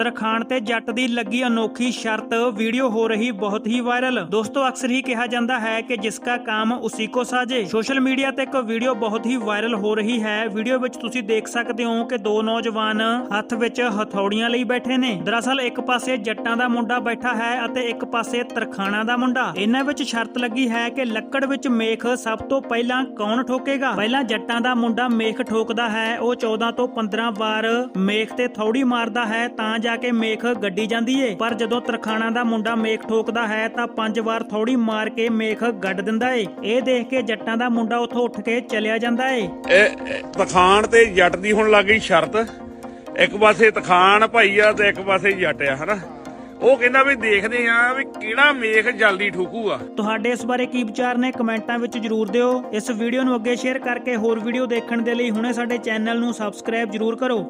ਤਰਖਾਣ ਤੇ ਜੱਟ ਦੀ ਲੱਗੀ ਅਨੋਖੀ ਸ਼ਰਤ ਵੀਡੀਓ ਹੋ ਰਹੀ ਬਹੁਤ ਹੀ ਵਾਇਰਲ। ਦੋਸਤੋ, ਅਕਸਰ ਹੀ ਕਿਹਾ ਜਾਂਦਾ ਹੈ ਕਿ ਜਿਸ ਦਾ ਉਸੀ ਕੋ ਸਾਜੇ। ਸੋਸ਼ਲ ਮੀਡੀਆ ਤੇ ਇੱਕ ਵੀਡੀਓ ਬਹੁਤ ਹੀ ਵਾਇਰਲ ਹੋ ਰਹੀ ਹੈ। ਵੀਡੀਓ ਵਿੱਚ ਤੁਸੀਂ ਦੇਖ ਸਕਦੇ ਹੋ ਕਿ ਦੋ ਨੌਜਵਾਨ ਹੱਥ ਵਿੱਚ ਹਥੌੜੀਆਂ ਲਈ ਬੈਠੇ ਨੇ। ਦਰਅਸਲ, ਇੱਕ ਪਾਸੇ ਜੱਟਾਂ ਦਾ ਮੁੰਡਾ ਬੈਠਾ ਹੈ ਅਤੇ ਇੱਕ ਪਾਸੇ ਤਰਖਾਣਾ ਦਾ ਮੁੰਡਾ। ਇਹਨਾਂ ਵਿੱਚ ਸ਼ਰਤ ਲੱਗੀ ਹੈ ਕਿ ਲੱਕੜ ਵਿੱਚ ਮੇਖ ਸਭ ਤੋਂ ਪਹਿਲਾਂ ਕੌਣ ਠੋਕੇਗਾ? ਪਹਿਲਾਂ ਜੱਟਾਂ ਦਾ ਮੁੰਡਾ ਮੇਖ ਠੋਕਦਾ ਹੈ। ਉਹ 14 ਤੋਂ 15 ਵਾਰ ਮੇਖ ਤੇ ਥੌੜੀ ਮਾਰਦਾ ਹੈ, ਤਾਂ ਜਾ ਕੇ ਮੇਖ ਗੱਡੀ ਜਾਂਦੀ ਏ। ਪਰ ਜਦੋਂ ਤਰਖਾਣਾ ਦਾ ਮੁੰਡਾ ਮੇਖ ਠੋਕਦਾ ਹੈ ਤਾਂ 5 ਵਾਰ ਥੌੜੀ ਮਾਰ ਕੇ ਮੇਖ ਗੱਡ ਦਿੰਦਾ ਏ। ਇਹ ਦੇਖ ਕੇ ਜੱਟਾਂ ਦਾ ਮੁੰਡਾ ਉੱਥੋਂ ਉੱਠ ਕੇ ਚਲਿਆ ਜਾਂਦਾ ਏ। ਇਹ ਤਖਾਨ ਤੇ ਜੱਟ ਦੀ ਹੁਣ ਲੱਗ ਗਈ ਸ਼ਰਤ। ਇੱਕ ਪਾਸੇ ਤਖਾਨ ਭਾਈ ਆ ਤੇ ਇੱਕ ਪਾਸੇ ਜੱਟ ਆ ਹਨਾ? ਉਹ ਕਹਿੰਦਾ ਵੀ ਦੇਖਦੇ ਆ ਵੀ ਕਿਹੜਾ ਮੇਖ ਜਲਦੀ ਠੋਕੂਗਾ ਤੁਹਾਡੇ ਇਸ ਬਾਰੇ ਕੀ ਵਿਚਾਰ ਨੇ ਕਮੈਂਟਾਂ ਵਿੱਚ ਜਰੂਰ ਦਿਓ। ਇਸ ਵੀਡੀਓ ਨੂੰ ਅੱਗੇ ਸ਼ੇਅਰ ਕਰਕੇ ਹੋਰ ਵੀਡੀਓ ਦੇਖਣ ਦੇ ਲਈ ਹੁਣੇ ਸਾਡੇ ਚੈਨਲ ਨੂੰ ਸਬਸਕ੍ਰਾਈਬ ਜਰੂਰ ਕਰੋ।